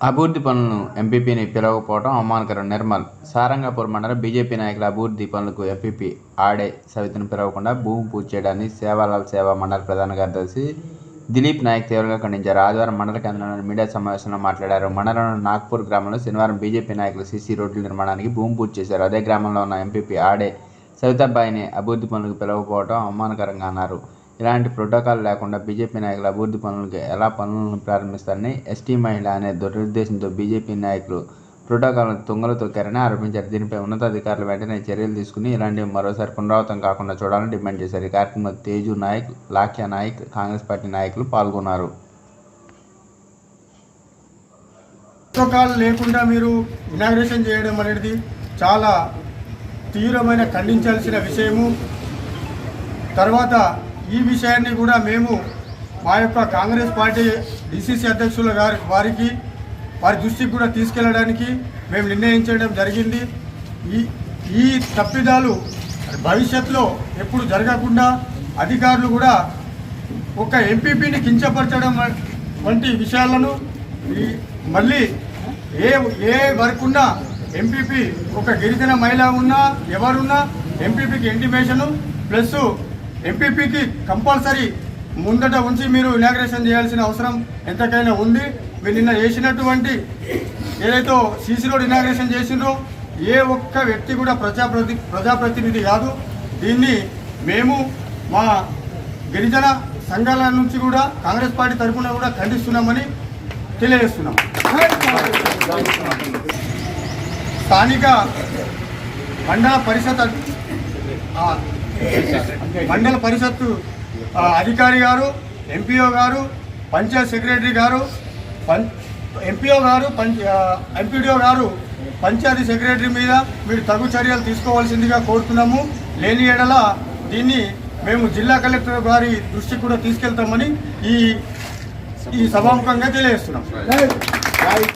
అభివృద్ధి పనులను ఎంపీపీని పిలవకపోవడం అవమానకరం. నిర్మల్ సారంగాపూర్ మండలం బీజేపీ నాయకుల అభివృద్ధి పనులకు ఎంపీపీ ఆడే సవితను పిలవకుండా భూమి పూజ చేయడాన్ని సేవాలాల్ సేవా మండల ప్రధాన కార్యదర్శి దిలీప్ నాయక్ తీవ్రంగా ఖండించారు. ఆదివారం మండల కేంద్రంలోని మీడియా సమావేశంలో మాట్లాడారు. మండలంలోని నాగ్పూర్ గ్రామంలో శనివారం బీజేపీ నాయకులు సీసీ రోడ్ల నిర్మాణానికి భూమి పూజ చేశారు. అదే గ్రామంలో ఉన్న ఎంపీపీ ఆడే సవితాబాయిని అభివృద్ధి పనులకు పిలవకపోవడం అవమానకరంగా అన్నారు. ఇలాంటి ప్రోటోకాల్ లేకుండా బీజేపీ నాయకులు అభివృద్ధి పనులకు ఎలా పనులను ప్రారంభిస్తారని ఎస్టీ మహిళ అనే దురుద్దేశంతో బీజేపీ నాయకులు ప్రోటోకాల్ను తుంగలు తొక్కారని ఆరోపించారు. దీనిపై ఉన్నతాధికారులు వెంటనే చర్యలు తీసుకుని ఇలాంటివి మరోసారి పునరావృతం కాకుండా చూడాలని డిమాండ్ చేశారు. ఈ కార్యక్రమంలో తేజు నాయక్ లాఖ్యా నాయక్ కాంగ్రెస్ పార్టీ నాయకులు పాల్గొన్నారు. ప్రోటోకాల్ లేకుండా మీరు ఇనాగ్రేషన్ చేయడం అనేది చాలా తీవ్రమైన ఖండించాల్సిన విషయము. తర్వాత ఈ విషయాన్ని కూడా మేము మా యొక్క కాంగ్రెస్ పార్టీ డిసిసి అధ్యక్షుల గారి వారికి వారి దృష్టికి కూడా తీసుకెళ్ళడానికి మేము నిర్ణయించడం జరిగింది. ఈ ఈ తప్పిదాలు భవిష్యత్తులో ఎప్పుడు జరగకుండా అధికారులు కూడా ఒక ఎంపీపీని కించపరచడం వంటి విషయాలను మళ్ళీ ఏ ఏ వర్క్ ఉన్నా ఎంపీపీ ఒక గిరిజన మహిళ ఉన్నా ఎవరున్నా ఎంపీపీకి ఇంటిమేషను ప్లస్ ఎంపీపీకి కంపల్సరీ ముందట ఉంచి మీరు ఇనాగ్రేషన్ చేయాల్సిన అవసరం ఎంతకైనా ఉంది. మీరు నిన్న చేసినటువంటి ఏదైతే సీసీ రోడ్ ఇనాగ్రేషన్ చేసిండ్రో ఏ ఒక్క వ్యక్తి కూడా ప్రజాప్రతి ప్రజాప్రతినిధి కాదు. దీన్ని మేము మా గిరిజన సంఘాల నుంచి కూడా కాంగ్రెస్ పార్టీ తరఫున కూడా ఖండిస్తున్నామని తెలియజేస్తున్నాం. స్థానిక మండల పరిషత్ మండల పరిషత్తు అధికారి గారు ఎంపీఓ గారు పంచాయత్ సెక్రటరీ గారు పం ఎంపీఓ గారు పంచ ఎంపీడీఓ గారు పంచాయతీ సెక్రటరీ మీద మీరు తగు చర్యలు తీసుకోవాల్సిందిగా కోరుతున్నాము. లేని ఎడల దీన్ని మేము జిల్లా కలెక్టర్ గారి దృష్టికి కూడా తీసుకెళ్తామని ఈ ఈ సభాముఖంగా తెలియజేస్తున్నాం.